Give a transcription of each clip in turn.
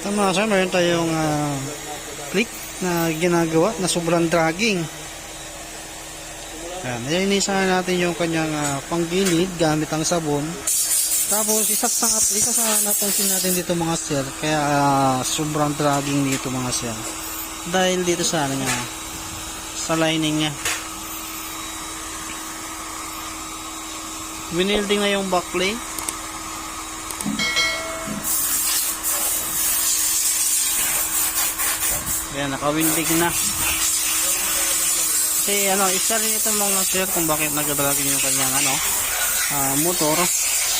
Tama sir, meron tayong ah, click na ginagawa na sobrang dragging. Yan, nilinisan natin yung kanyang ah, panggilid gamit ang sabon. Tapos isasang at isa sa napansin natin dito mga sir, kaya ah, sobrang dragging dito mga sir. Dahil dito sa ano niya, sa lining niya. Winilding na yung backplate. Ayan, nakawinding na. Kasi ano, isa rin ito mga sir kung bakit nagdadragin yung kanyang ano, ah, motor.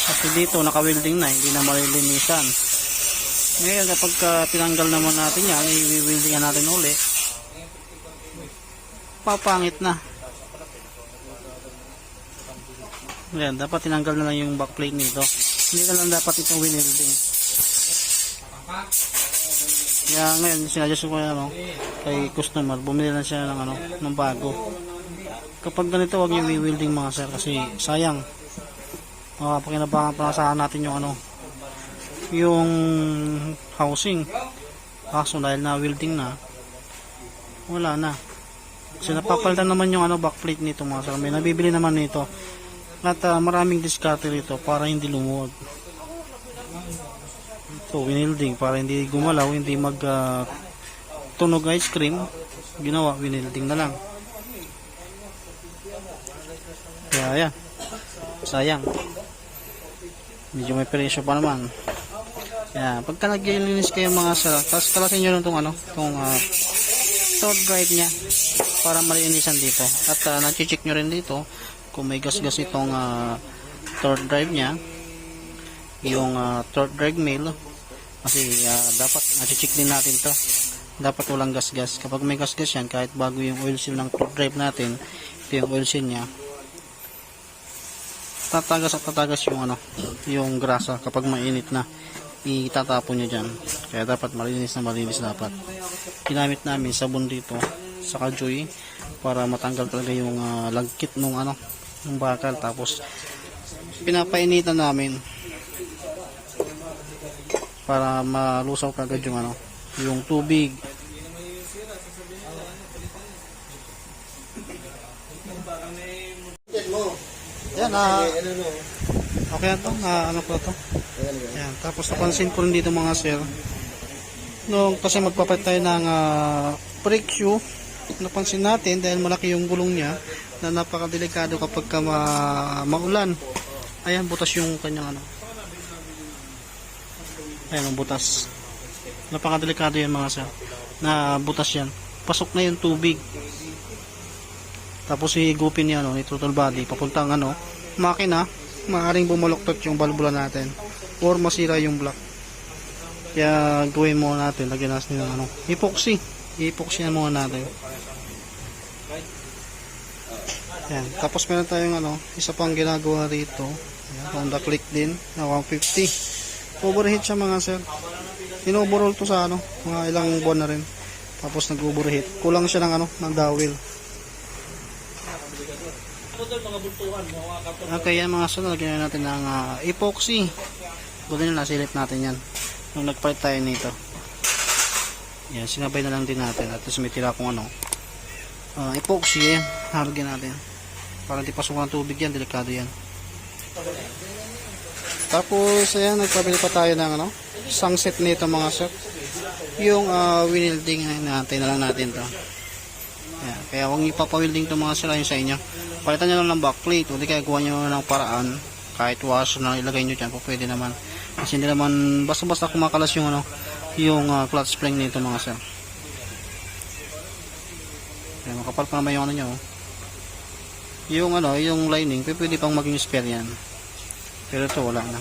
Kasi dito nakawilding na, hindi na malilinisan. Ngayon kapag ah, tinanggal naman natin yan, i-wieldingan natin uli. Papangit na. Ayan, dapat tinanggal na lang yung backplate nito. Hindi na lang dapat itong winilding. Kaya ngayon, sinadjust ko ano, kay customer, bumili na siya ng ano, ng bago. Kapag ganito, wag niyo i-welding mga sir kasi sayang. Makapakinabangan pa sa natin yung ano, yung housing. Kaso dahil na welding na, wala na. Kasi napapalitan naman yung ano, backplate nito mga sir. May nabibili naman nito. At ah, maraming discarte rito para hindi lumuwag. Ito, winilding para hindi gumalaw, hindi mag ah, tunog ice cream. Ginawa, winilding na lang. Kaya yan. Sayang. Medyo may presyo pa naman. Kaya, pagka naglilinis kayo mga sir, tapos kalasin nyo lang itong ano, itong uh, third drive niya para malinisan dito. At uh, check nyo rin dito kung may gas-gas itong uh, third drive niya yung uh, third drive mail kasi uh, dapat na-check din natin to. Dapat walang gas-gas. Kapag may gas-gas yan kahit bago yung oil seal ng third drive natin ito yung oil seal nya tatagas at tatagas yung ano yung grasa kapag mainit na. Itatapon nyo dyan. Kaya dapat malinis na malinis dapat. Ginamit namin sabon dito sa kajoy para matanggal talaga yung uh, lagkit nung ano ng bakal. Tapos pinapainitan namin para malusaw kagad yung ano yung tubig. Yan ah. Okay na to. Na ano ko to? Yan tapos napansin ko rin dito mga sir nung kasi magpapalit tayo ng uh, brake shoe napansin natin dahil malaki yung gulong niya na napakadelikado kapag ka ma maulan. Ayan butas yung kanyang ano ayan ang butas. Napakadelikado yan mga sir. Na butas yan. Pasok na yung tubig. Tapos higupin niya no, ni throttle body. Papuntang ano makina. Maaaring bumaluktot yung balbula natin. Or masira yung block. Kaya gawin muna natin. Lagyan natin ng ano epoxy. Epoxy na muna natin. Yan. Tapos meron tayong ano, isa pang ginagawa rito. Ayan, Honda Click din na 150. Overheat siya mga sir. Inoverall to sa ano, mga ilang buwan na rin. Tapos nag-overheat. Kulang siya ng ano, ng dowel. Okay, yan mga sir, lagyan natin ng ah, epoxy. Buti na nasilip natin yan. Nung nagpalit tayo nito. Yan, sinabay na lang din natin. At may tira kung ano. Ah, epoxy, yan. Haragyan natin. Para hindi pasukan ng tubig yan, delikado yan. Tapos, ayan, nagpabili pa tayo ng ano, sunset nito mga sir. Yung uh, winilding natin na lang natin to. Ayan, kaya huwag ipapawilding to mga sir ayun sa inyo. Palitan nyo lang ng backplate, o di kaya gawa nyo ng paraan. Kahit wash na ilagay nyo dyan, po pwede naman. Kasi hindi naman, basta-basta kumakalas yung ano, yung uh, clutch spring nito mga sir. Ayan, makapal pa naman yung ano nyo. oh yung ano, yung lining, pwede pang maging spare yan. Pero ito wala na.